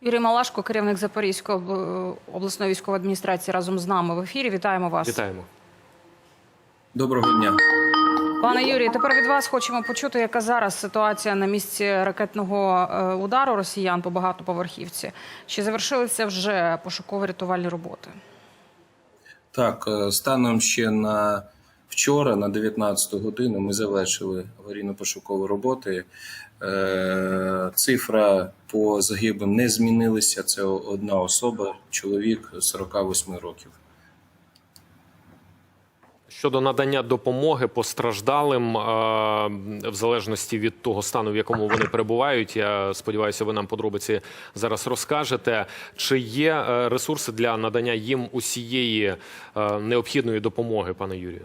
Юрій Малашко, керівник Запорізької обласної військової адміністрації, разом з нами в ефірі. Вітаємо вас. Вітаємо. Доброго дня. Пане Юрію, тепер від вас хочемо почути, яка зараз ситуація на місці ракетного е, удару росіян по багатоповерхівці. Чи завершилися вже пошуково-рятувальні роботи? Так, е, станом ще на вчора, на 19 годину, ми завершили аварійно-пошукові роботи. Е, Цифра по загиблим не змінилася. Це одна особа, чоловік 48 років. Щодо надання допомоги постраждалим, е, в залежності від того стану, в якому вони перебувають, я сподіваюся, ви нам подробиці зараз розкажете. Чи є е, ресурси для надання їм усієї необхідної допомоги, пане Юрію?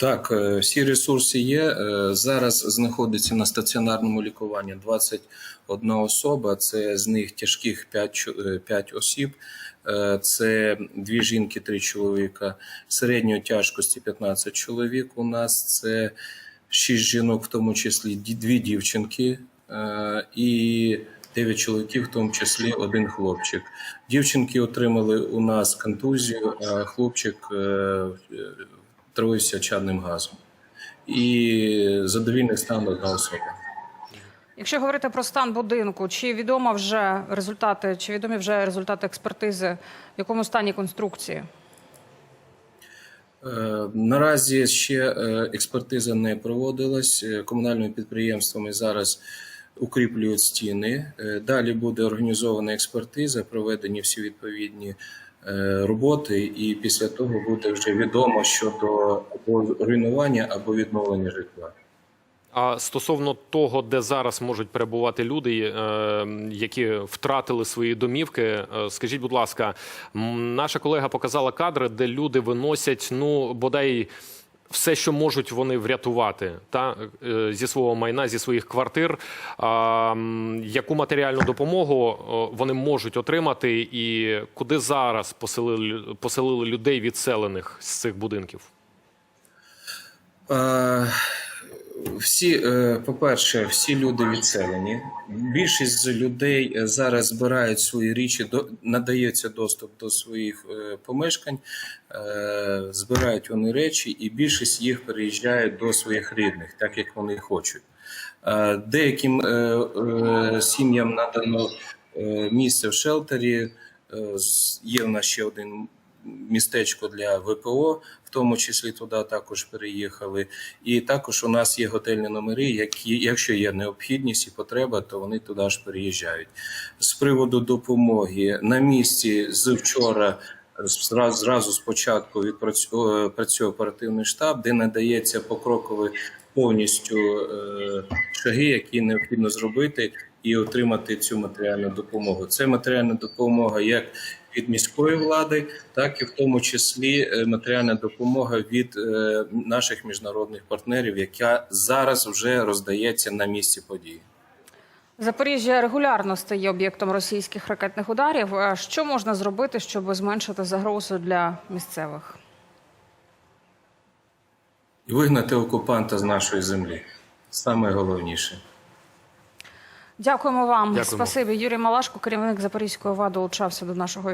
Так, е, всі ресурси є. Е, Зараз знаходиться на стаціонарному лікуванні 21 особа. Це з них тяжких 5, 5 осіб. Е, Це дві жінки, три чоловіка. Середньої тяжкості 15 чоловік. У нас це 6 жінок, в тому числі дві дівчинки. І 9 чоловіків, в тому числі один хлопчик. Дівчинки отримали у нас контузію, а хлопчик е, чадним газом. І задовільний стан одна особа. Якщо говорити про стан будинку, чи відомо вже результати, чи відомі вже результати експертизи, в якому стані конструкції? Е, Наразі ще е, експертиза не проводилась. Е, Комунальними підприємствами зараз укріплюють стіни. Далі буде організована експертиза, проведені всі відповідні роботи, і після того буде вже відомо щодо або руйнування або відновлення житла. А стосовно того, де зараз можуть перебувати люди, е, які втратили свої домівки, е, скажіть, будь ласка, наша колега показала кадри, де люди виносять ну бодай. Все, що можуть вони врятувати, та е, зі свого майна, зі своїх квартир, яку матеріальну допомогу вони можуть отримати, і куди зараз поселили, поселили людей відселених з цих будинків? Всі, е, по-перше, всі люди відселені. Більшість людей е, зараз збирають свої річі, надається доступ до своїх е, помешкань, збирають вони речі, і більшість їх переїжджають до своїх рідних, так як вони хочуть. Деяким сім'ям надано місце в шелтері. Є в нас ще один містечко для ВПО, в тому числі туди також переїхали. І також у нас є готельні номери, які, якщо є необхідність і потреба, то вони туди ж переїжджають. З приводу допомоги на місці з вчора. Зразу, зразу спочатку відпрацьовує працює оперативний штаб, де надається покрокові повністю е, шаги, які необхідно зробити, і отримати цю матеріальну допомогу. Це матеріальна допомога як від міської влади, так і в тому числі е, матеріальна допомога від е, наших міжнародних партнерів, яка зараз вже роздається на місці події. Запоріжжя регулярно стає об'єктом російських ракетних ударів. Що можна зробити, щоб зменшити загрозу для місцевих? І вигнати окупанта з нашої землі саме головніше. Дякуємо вам. Дякуємо. Спасибі. Юрій Малашко, керівник Запорізької ОВА, долучався до нашого.